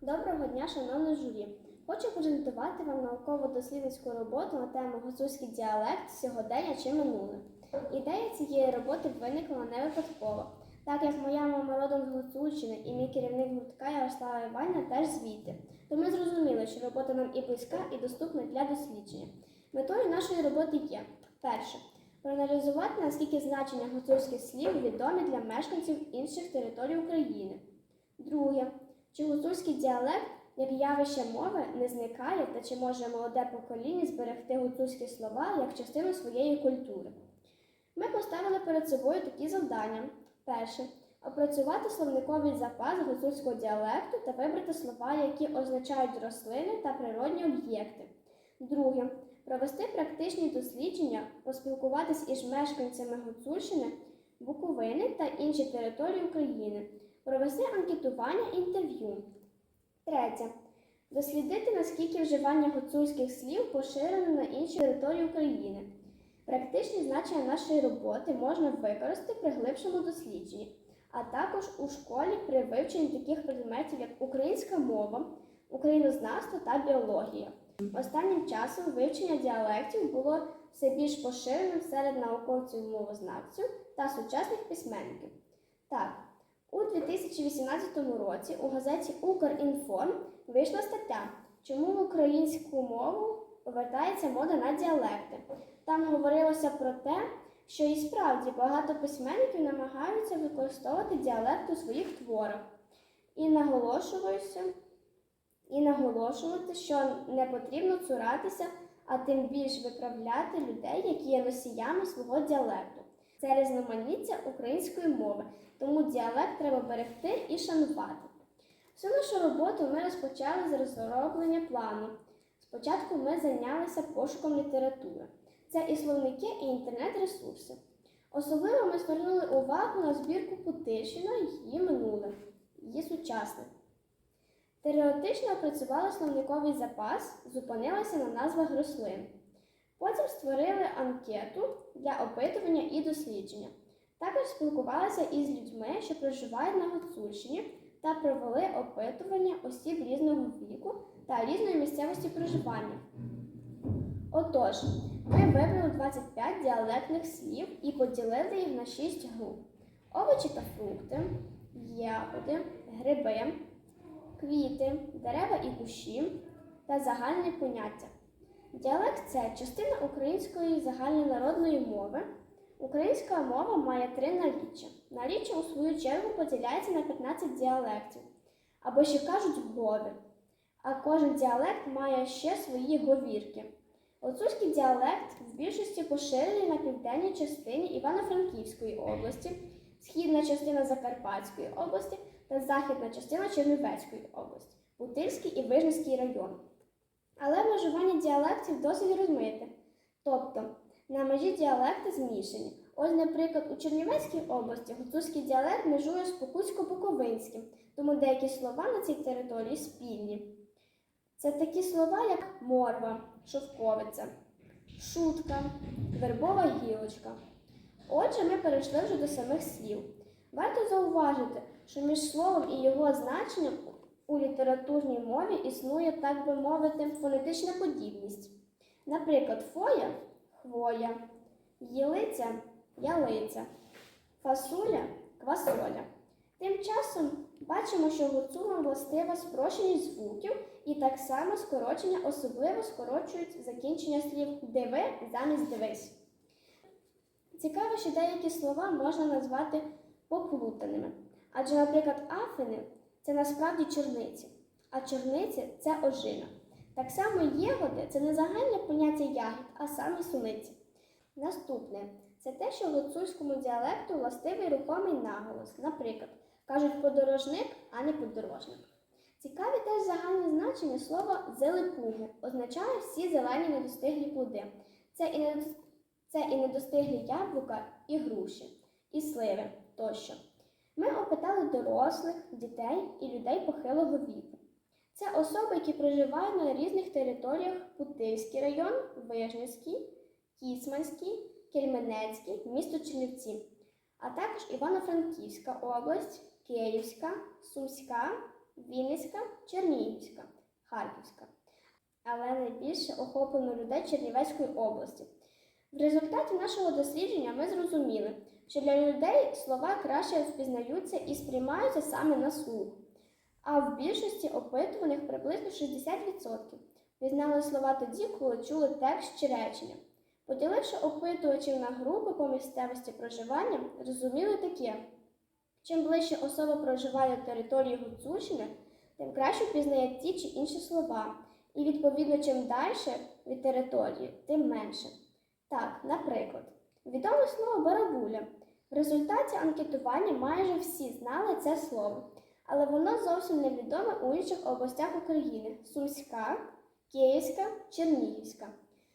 Доброго дня, шановне журі! Хочу презентувати вам науково-дослідницьку роботу на тему гуцульський діалект сьогодення чи минуле. Ідея цієї роботи виникла не випадково, так як моя мама родом з Гуцульщини і мій керівник гуртка Ярослава Іванівна теж звідти. То ми зрозуміли, що робота нам і близька, і доступна для дослідження. Метою нашої роботи є перше проаналізувати, наскільки значення гуцульських слів відомі для мешканців інших територій України. Друге, чи гуцульський діалект як явище мови не зникає та чи може молоде покоління зберегти гуцульські слова як частину своєї культури? Ми поставили перед собою такі завдання. Перше опрацювати словниковий запас гуцульського діалекту та вибрати слова, які означають рослини та природні об'єкти. Друге провести практичні дослідження, поспілкуватись із мешканцями Гуцульщини, Буковини та інші території України, провести анкетування інтерв'ю. Третє. Дослідити, наскільки вживання гуцульських слів поширено на інші території України. Практичні значення нашої роботи можна використати при глибшому дослідженні, а також у школі при вивченні таких предметів, як українська мова, українознавство та біологія. Останнім часом вивчення діалектів було все більш поширеним серед науковців-мовознавців та сучасних письменників. Так, у 2018 році у газеті Укрінформ вийшла стаття, чому в українську мову повертається мода на діалекти. Там говорилося про те, що і справді багато письменників намагаються використовувати діалект у своїх творах. І наголошуюся, і наголошувати, що не потрібно цуратися, а тим більш виправляти людей, які є носіями свого діалекту. Це різноманіття української мови, тому діалект треба берегти і шанувати. Всю нашу роботу ми розпочали з розроблення плану. Спочатку ми зайнялися пошуком літератури. Це і словники, і інтернет-ресурси. Особливо ми звернули увагу на збірку Путильщина її минуле, її сучасне. Теоретично опрацювали словниковий запас, зупинилися на назвах рослин. Потім створили анкету для опитування і дослідження. Також спілкувалися із людьми, що проживають на Гуцульщині, та провели опитування осіб різного віку та різної місцевості проживання. Отож, ми вибрали 25 діалектних слів і поділили їх на 6 груп: овочі та фрукти, ягоди, гриби, квіти, дерева і кущі та загальне поняття. Діалект це частина української загальнонародної мови. Українська мова має три наріччя. Наріччя, у свою чергу, поділяється на 15 діалектів, або ще кажуть гові. А кожен діалект має ще свої говірки. Гуцульський діалект в більшості поширений на південній частині Івано-Франківської області, східна частина Закарпатської області та західна частина Чернівецької області, Бутильський і Вижницький район. Але межування діалектів досить розмите. Тобто на межі діалекти змішані. Ось, наприклад, у Чернівецькій області гуцульський діалект межує з Покутсько-Буковинським, тому деякі слова на цій території спільні. Це такі слова, як морва, шовковиця, шутка, вербова гілочка. Отже, ми перейшли вже до самих слів. Варто зауважити, що між словом і його значенням у літературній мові існує, так би мовити, фонетична подібність. Наприклад, фоя хвоя, єлиця ялиця, фасуля квасоля. Тим часом бачимо, що гуцулам властива спрощеність звуків і так само скорочення особливо скорочують закінчення слів диви замість дивись. Цікаво, що деякі слова можна назвати поплутаними. Адже, наприклад, афини це насправді чорниці, а чорниці це ожина. Так само єгоди це не загальне поняття ягід, а саме суниці. Наступне це те, що гуцульському діалекту властивий рухомий наголос. Наприклад, кажуть подорожник, а не подорожник. Цікаві теж загальне значення слова зелепуги означає всі зелені недостиглі плоди. Це і недостиглі яблука, і груші, і сливи тощо. Ми опитали дорослих, дітей і людей похилого віку. Це особи, які проживають на різних територіях Путильський район, Вижницький, Кісманський, Кельменецький, місто Чернівці, а також Івано-Франківська область, Київська, Сумська, Вінницька, Чернігівська, Харківська. Але найбільше охоплено людей Чернівецької області. В результаті нашого дослідження ми зрозуміли, що для людей слова краще впізнаються і сприймаються саме на слух. А в більшості опитуваних приблизно 60% пізнали слова тоді, коли чули текст чи речення. Поділивши опитувачів на групи по місцевості проживання, зрозуміли таке. Чим ближче особа проживає на території Гуцульщини, тим краще впізнає ті чи інші слова, і відповідно чим далі від території, тим менше. Так, наприклад, відоме слово барабуля. В результаті анкетування майже всі знали це слово, але воно зовсім невідоме у інших областях України Сумська, Київська, Чернігівська.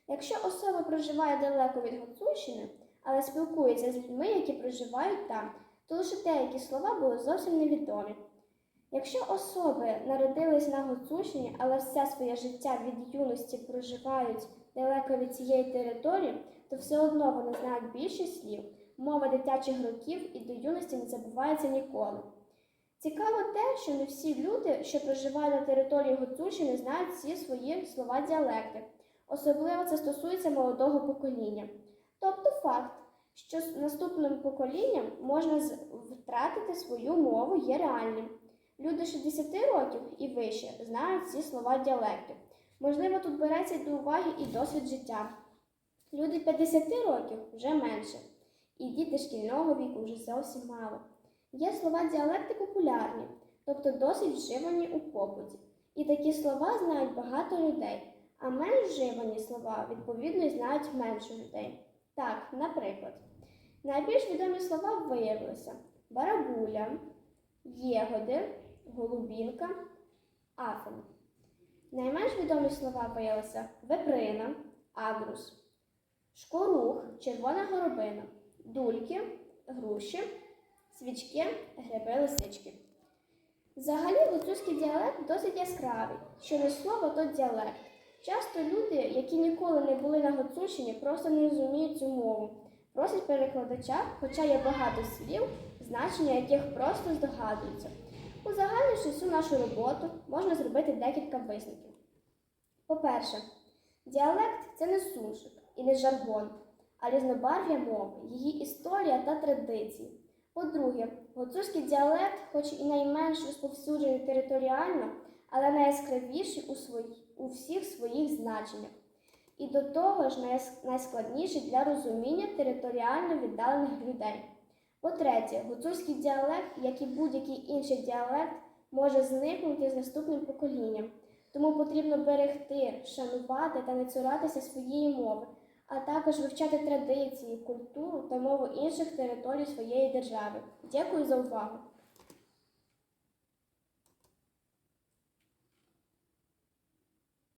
Якщо особа проживає далеко від Гуцульщини, але спілкується з людьми, які проживають там, то лише деякі слова були зовсім невідомі. Якщо особи народились на Гуцульщині, але все своє життя від юності проживають далеко від цієї території, то все одно вони знають більшість слів. Мова дитячих років і до юності не забувається ніколи. Цікаво те, що не всі люди, що проживають на території Гуцульщини, знають всі свої слова діалекти. Особливо це стосується молодого покоління. Тобто факт, що з наступним поколінням можна втратити свою мову, є реальним. Люди 60 років і вище знають ці слова діалектів. Можливо, тут береться до уваги і досвід життя. Люди 50 років вже менше, і діти шкільного віку вже зовсім мало. Є слова діалекти популярні, тобто досить вживані у побуті. І такі слова знають багато людей, а менш вживані слова, відповідно, знають менше людей. Так, наприклад, найбільш відомі слова виявилися барабуля, єгоди, голубінка, афен. Найменш відомі слова виявилися веприна, агрус, шкорух, червона горобина, дульки, груші, свічки, гриби, лисички. Взагалі гуцульський діалект досить яскравий. Що не слово, то діалект. Часто люди, які ніколи не були на Гуцульщині, просто не розуміють цю мову. Просять перекладача, хоча є багато слів, значення яких просто здогадуються. Узагальнивши всю нашу роботу, можна зробити декілька висновків. По-перше, діалект це не сушик і не жаргон, а різнобарв'я мови, її історія та традиції. По-друге, гуцульський діалект, хоч і найменш розповсюджений територіально, але найяскравіший у, свої, у всіх своїх значеннях. І до того ж найскладніший для розуміння територіально віддалених людей. По-третє, гуцульський діалект, як і будь-який інший діалект, може зникнути з наступним поколінням. Тому потрібно берегти, шанувати та не цуратися своєї мови, а також вивчати традиції, культуру та мову інших територій своєї держави. Дякую за увагу!